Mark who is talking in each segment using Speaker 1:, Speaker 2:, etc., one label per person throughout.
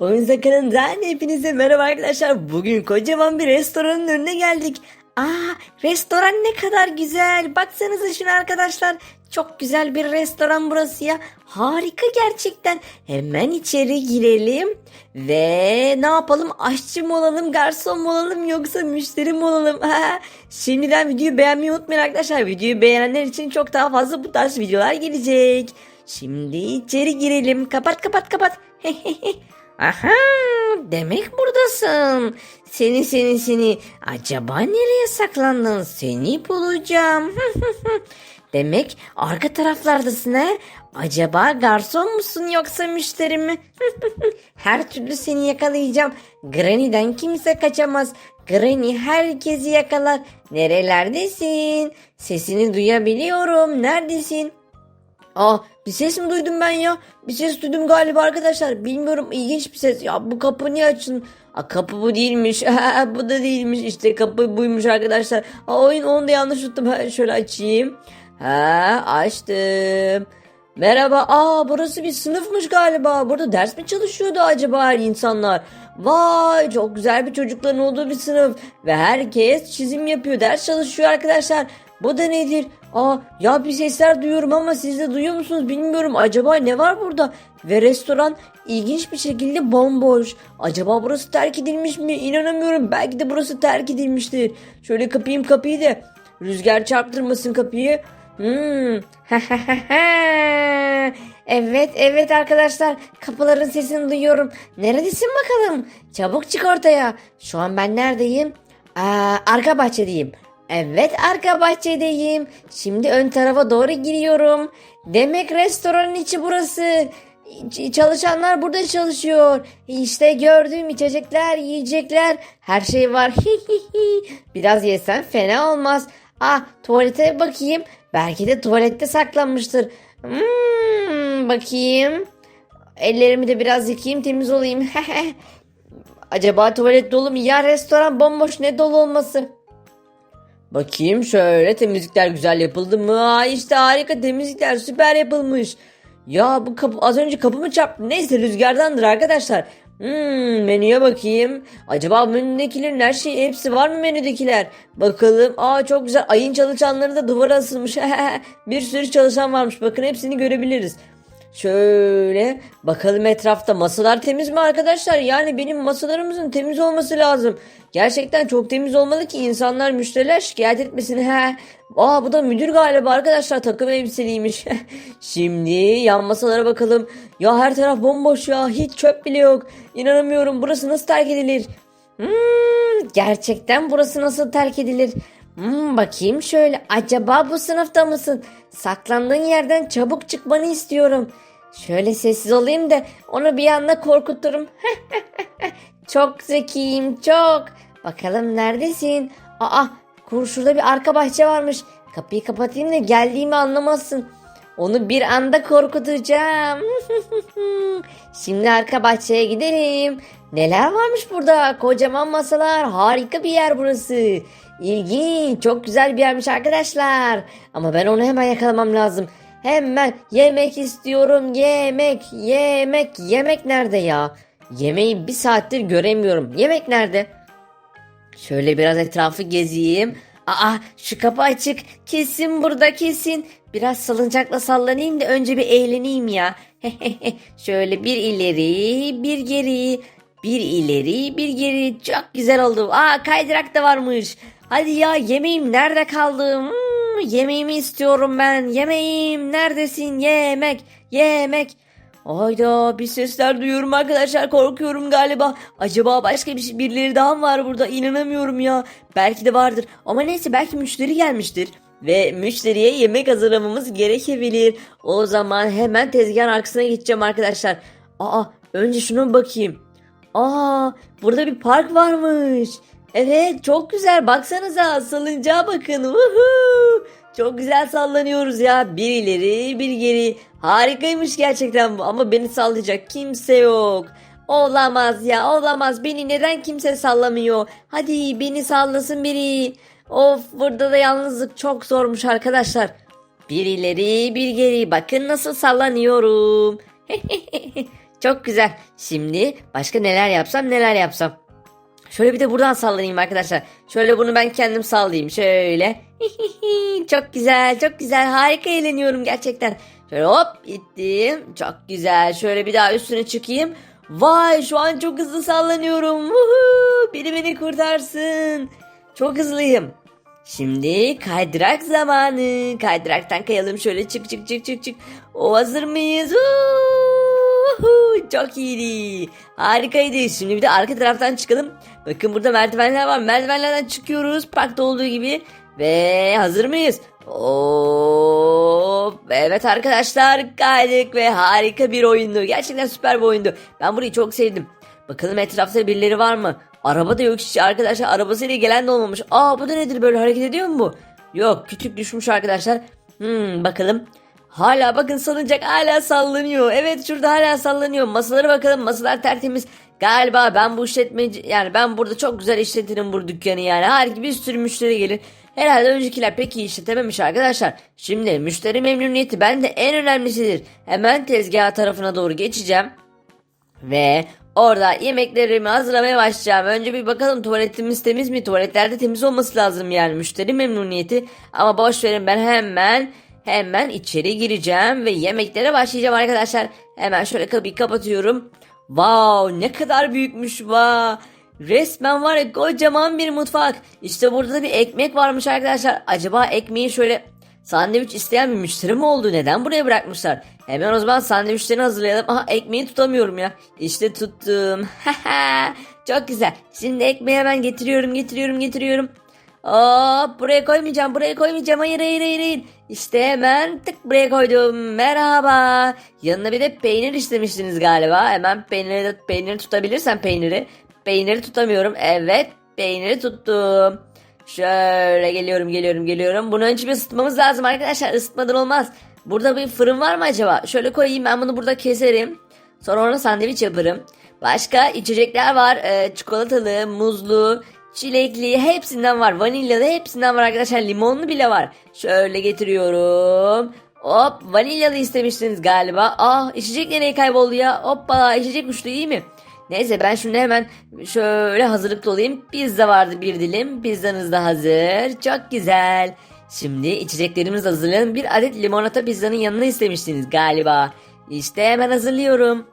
Speaker 1: Oyunza kanalından hepinize merhaba arkadaşlar. Bugün kocaman bir restoranın önüne geldik. Aa restoran ne kadar güzel. Baksanıza şuna arkadaşlar. Çok güzel bir restoran burası ya. Harika gerçekten. Hemen içeri girelim. Ve ne yapalım? Aşçı mı olalım, garson mu olalım yoksa müşteri mi olalım? Ha, Şimdiden videoyu beğenmeyi unutmayın arkadaşlar. Videoyu beğenenler için çok daha fazla bu tarz videolar gelecek. Şimdi içeri girelim. Kapat kapat kapat. Aha demek buradasın. Seni seni seni. Acaba nereye saklandın? Seni bulacağım. demek arka taraflardasın he? Acaba garson musun yoksa müşteri mi? Her türlü seni yakalayacağım. Granny'den kimse kaçamaz. Granny herkesi yakalar. Nerelerdesin? Sesini duyabiliyorum. Neredesin? Aa bir ses mi duydum ben ya? Bir ses duydum galiba arkadaşlar. Bilmiyorum ilginç bir ses. Ya bu kapı niye açın? Aa, kapı bu değilmiş. bu da değilmiş. İşte kapı buymuş arkadaşlar. Aa, oyun onu da yanlış tuttum. Ha, şöyle açayım. Ha açtım. Merhaba. Aa burası bir sınıfmış galiba. Burada ders mi çalışıyordu acaba insanlar? Vay çok güzel bir çocukların olduğu bir sınıf. Ve herkes çizim yapıyor. Ders çalışıyor arkadaşlar. Bu da nedir? Aa ya bir sesler duyuyorum ama siz de duyuyor musunuz bilmiyorum. Acaba ne var burada? Ve restoran ilginç bir şekilde bomboş. Acaba burası terk edilmiş mi? İnanamıyorum. Belki de burası terk edilmiştir. Şöyle kapayım kapıyı da. Rüzgar çarptırmasın kapıyı. Hmm. evet evet arkadaşlar kapıların sesini duyuyorum. Neredesin bakalım? Çabuk çık ortaya. Şu an ben neredeyim? Aa, arka bahçedeyim. Evet arka bahçedeyim. Şimdi ön tarafa doğru giriyorum. Demek restoranın içi burası. Ç- Çalışanlar burada çalışıyor. İşte gördüğüm içecekler, yiyecekler, her şey var. Biraz yesem fena olmaz. Ah tuvalete bakayım. Belki de tuvalette saklanmıştır. Hmm, bakayım. Ellerimi de biraz yıkayayım temiz olayım. Acaba tuvalet dolu mu? Ya restoran bomboş ne dolu olması? Bakayım şöyle temizlikler güzel yapıldı mı? Aa, işte harika temizlikler süper yapılmış. Ya bu kapı az önce kapımı çarptı. Neyse rüzgardandır arkadaşlar. Hmm, menüye bakayım. Acaba menüdekilerin her şeyi hepsi var mı menüdekiler? Bakalım. Aa çok güzel. Ayın çalışanları da duvara asılmış. Bir sürü çalışan varmış. Bakın hepsini görebiliriz. Şöyle bakalım etrafta masalar temiz mi arkadaşlar? Yani benim masalarımızın temiz olması lazım. Gerçekten çok temiz olmalı ki insanlar müşteriler şikayet etmesin. He. Aa bu da müdür galiba arkadaşlar takım elbiseliymiş. Şimdi yan masalara bakalım. Ya her taraf bomboş ya hiç çöp bile yok. İnanamıyorum burası nasıl terk edilir? Hmm, gerçekten burası nasıl terk edilir? Hmm, bakayım şöyle acaba bu sınıfta mısın? Saklandığın yerden çabuk çıkmanı istiyorum. Şöyle sessiz olayım da onu bir anda korkuturum. çok zekiyim çok. Bakalım neredesin? Aa kur şurada bir arka bahçe varmış. Kapıyı kapatayım da geldiğimi anlamazsın. Onu bir anda korkutacağım. Şimdi arka bahçeye gidelim. Neler varmış burada? Kocaman masalar. Harika bir yer burası. İlginç. Çok güzel bir yermiş arkadaşlar. Ama ben onu hemen yakalamam lazım. Hemen yemek istiyorum. Yemek, yemek, yemek nerede ya? Yemeği bir saattir göremiyorum. Yemek nerede? Şöyle biraz etrafı gezeyim. Aa şu kapı açık. Kesin burada kesin. Biraz salıncakla sallanayım da önce bir eğleneyim ya. Şöyle bir ileri bir geri. Bir ileri bir geri. Çok güzel oldu. Aa kaydırak da varmış. Hadi ya yemeğim nerede kaldı? Hmm, yemeğimi istiyorum ben. Yemeğim neredesin? Yemek yemek. Ayda bir sesler duyuyorum arkadaşlar korkuyorum galiba. Acaba başka bir şey, birileri daha mı var burada inanamıyorum ya. Belki de vardır ama neyse belki müşteri gelmiştir. Ve müşteriye yemek hazırlamamız gerekebilir. O zaman hemen tezgahın arkasına geçeceğim arkadaşlar. Aa önce şuna bakayım. Aa burada bir park varmış. Evet çok güzel baksanıza salıncağa bakın. Woohoo! Çok güzel sallanıyoruz ya. Bir ileri bir geri. Harikaymış gerçekten bu ama beni sallayacak kimse yok. Olamaz ya olamaz beni neden kimse sallamıyor. Hadi beni sallasın biri. Of burada da yalnızlık çok zormuş arkadaşlar. Bir ileri bir geri bakın nasıl sallanıyorum. Çok güzel. Şimdi başka neler yapsam neler yapsam. Şöyle bir de buradan sallayayım arkadaşlar. Şöyle bunu ben kendim sallayayım. Şöyle. çok güzel, çok güzel. Harika eğleniyorum gerçekten. Şöyle hop ittim. Çok güzel. Şöyle bir daha üstüne çıkayım. Vay şu an çok hızlı sallanıyorum. Woohoo! Biri beni kurtarsın. Çok hızlıyım. Şimdi kaydırak zamanı. Kaydıraktan kayalım şöyle çık çık çık çık çık. O hazır mıyız? Woohoo! Çok iyiydi. Harikaydı. Şimdi bir de arka taraftan çıkalım. Bakın burada merdivenler var. Merdivenlerden çıkıyoruz. Parkta olduğu gibi. Ve hazır mıyız? Oo, evet arkadaşlar kaydık ve harika bir oyundu. Gerçekten süper bir oyundu. Ben burayı çok sevdim. Bakalım etrafta birileri var mı? Araba da yok hiç arkadaşlar. Arabasıyla gelen de olmamış. Aa bu da nedir böyle hareket ediyor mu bu? Yok küçük düşmüş arkadaşlar. Hmm bakalım. Hala bakın salıncak hala sallanıyor. Evet şurada hala sallanıyor. Masalara bakalım masalar tertemiz. Galiba ben bu işletmeci yani ben burada çok güzel işletirim bu dükkanı yani. Harika bir sürü müşteri gelir. Herhalde öncekiler pek iyi işletememiş arkadaşlar. Şimdi müşteri memnuniyeti bende en önemlisidir. Hemen tezgah tarafına doğru geçeceğim. Ve orada yemeklerimi hazırlamaya başlayacağım. Önce bir bakalım tuvaletimiz temiz mi? Tuvaletlerde temiz olması lazım yani müşteri memnuniyeti. Ama boş verin ben hemen hemen içeri gireceğim ve yemeklere başlayacağım arkadaşlar. Hemen şöyle kapıyı kapatıyorum. Wow ne kadar büyükmüş wow. Resmen var ya kocaman bir mutfak. İşte burada da bir ekmek varmış arkadaşlar. Acaba ekmeği şöyle sandviç isteyen bir müşteri mi oldu? Neden buraya bırakmışlar? Hemen o zaman sandviçlerini hazırlayalım. Aha ekmeği tutamıyorum ya. İşte tuttum. Çok güzel. Şimdi ekmeği hemen getiriyorum getiriyorum getiriyorum. Hop buraya koymayacağım buraya koymayacağım hayır hayır hayır hayır. İşte hemen tık buraya koydum merhaba. Yanına bir de peynir istemiştiniz galiba. Hemen peyniri, de- peyniri tutabilirsen peyniri. Peyniri tutamıyorum evet peyniri tuttum. Şöyle geliyorum geliyorum geliyorum. Bunu önce bir ısıtmamız lazım arkadaşlar ısıtmadan olmaz. Burada bir fırın var mı acaba? Şöyle koyayım ben bunu burada keserim. Sonra ona sandviç yaparım. Başka içecekler var. Ee, çikolatalı, muzlu, çilekli hepsinden var. Vanilyalı hepsinden var arkadaşlar. Limonlu bile var. Şöyle getiriyorum. Hop vanilyalı istemiştiniz galiba. Ah içecek nereye kayboldu ya? Hoppa içecek uçtu iyi mi? Neyse ben şunu hemen şöyle hazırlıklı olayım. Pizza vardı bir dilim. Pizzanız da hazır. Çok güzel. Şimdi içeceklerimizi hazırlayalım. Bir adet limonata pizzanın yanına istemiştiniz galiba. İşte hemen hazırlıyorum.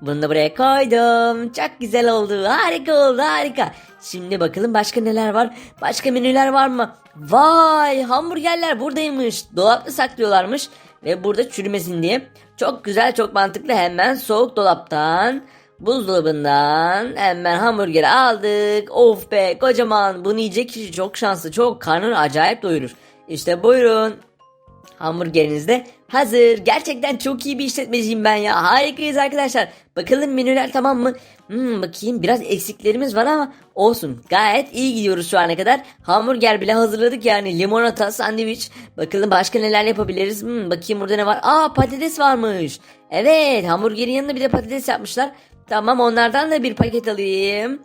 Speaker 1: Bunu da buraya koydum. Çok güzel oldu. Harika oldu harika. Şimdi bakalım başka neler var? Başka menüler var mı? Vay hamburgerler buradaymış. Dolapta saklıyorlarmış. Ve burada çürümesin diye. Çok güzel çok mantıklı. Hemen soğuk dolaptan buzdolabından hemen hamburgeri aldık. Of be kocaman bunu yiyecek kişi çok şanslı. Çok karnını acayip doyurur. İşte buyurun. Hamburgeriniz de hazır. Gerçekten çok iyi bir işletmeciyim ben ya. Harikayız arkadaşlar. Bakalım menüler tamam mı? Hmm, bakayım biraz eksiklerimiz var ama olsun. Gayet iyi gidiyoruz şu ana kadar. Hamburger bile hazırladık yani. Limonata, sandviç. Bakalım başka neler yapabiliriz. Hmm, bakayım burada ne var? Aa patates varmış. Evet hamburgerin yanında bir de patates yapmışlar. Tamam onlardan da bir paket alayım.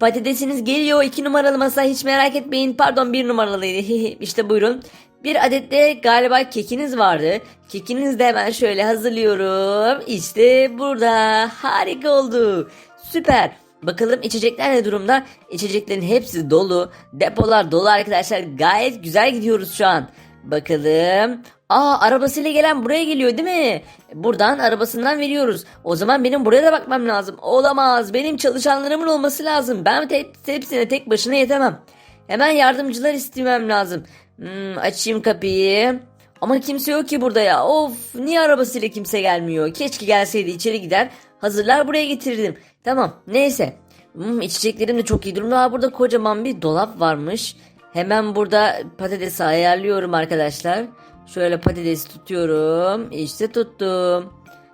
Speaker 1: Patatesiniz geliyor iki numaralı masa hiç merak etmeyin. Pardon bir numaralıydı. işte buyurun. Bir adet de galiba kekiniz vardı. Kekinizi de hemen şöyle hazırlıyorum. İşte burada. Harika oldu. Süper. Bakalım içecekler ne durumda? İçeceklerin hepsi dolu. Depolar dolu arkadaşlar. Gayet güzel gidiyoruz şu an. Bakalım. Aa arabasıyla gelen buraya geliyor değil mi? Buradan arabasından veriyoruz. O zaman benim buraya da bakmam lazım. Olamaz. Benim çalışanlarımın olması lazım. Ben te- hepsine tek başına yetemem. Hemen yardımcılar istemem lazım. Hmm, açayım kapıyı. Ama kimse yok ki burada ya. Of niye arabasıyla kimse gelmiyor? Keşke gelseydi içeri gider. Hazırlar buraya getirirdim. Tamam neyse. Hmm, içeceklerim de çok iyi durumda. Aa, burada kocaman bir dolap varmış. Hemen burada patatesi ayarlıyorum arkadaşlar. Şöyle patatesi tutuyorum. İşte tuttum.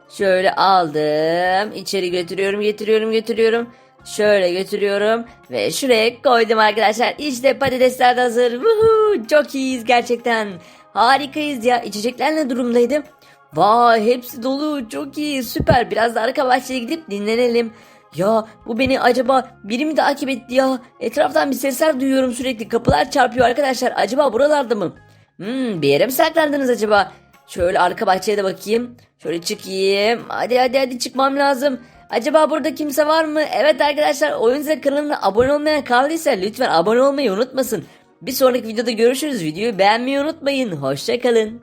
Speaker 1: Şöyle aldım. İçeri götürüyorum, getiriyorum, getiriyorum. Şöyle götürüyorum ve şuraya koydum arkadaşlar. İşte patatesler de hazır. Woohoo! Çok iyiyiz gerçekten. Harikayız ya. İçecekler ne durumdaydı? Vay hepsi dolu. Çok iyi. Süper. Biraz da arka bahçeye gidip dinlenelim. Ya bu beni acaba biri mi takip etti ya? Etraftan bir sesler duyuyorum sürekli. Kapılar çarpıyor arkadaşlar. Acaba buralarda mı? Hmm, bir yere mi saklandınız acaba? Şöyle arka bahçeye de bakayım. Şöyle çıkayım. Hadi hadi hadi çıkmam lazım. Acaba burada kimse var mı? Evet arkadaşlar oyun kanalına abone olmayan kaldıysa lütfen abone olmayı unutmasın. Bir sonraki videoda görüşürüz. Videoyu beğenmeyi unutmayın. Hoşçakalın.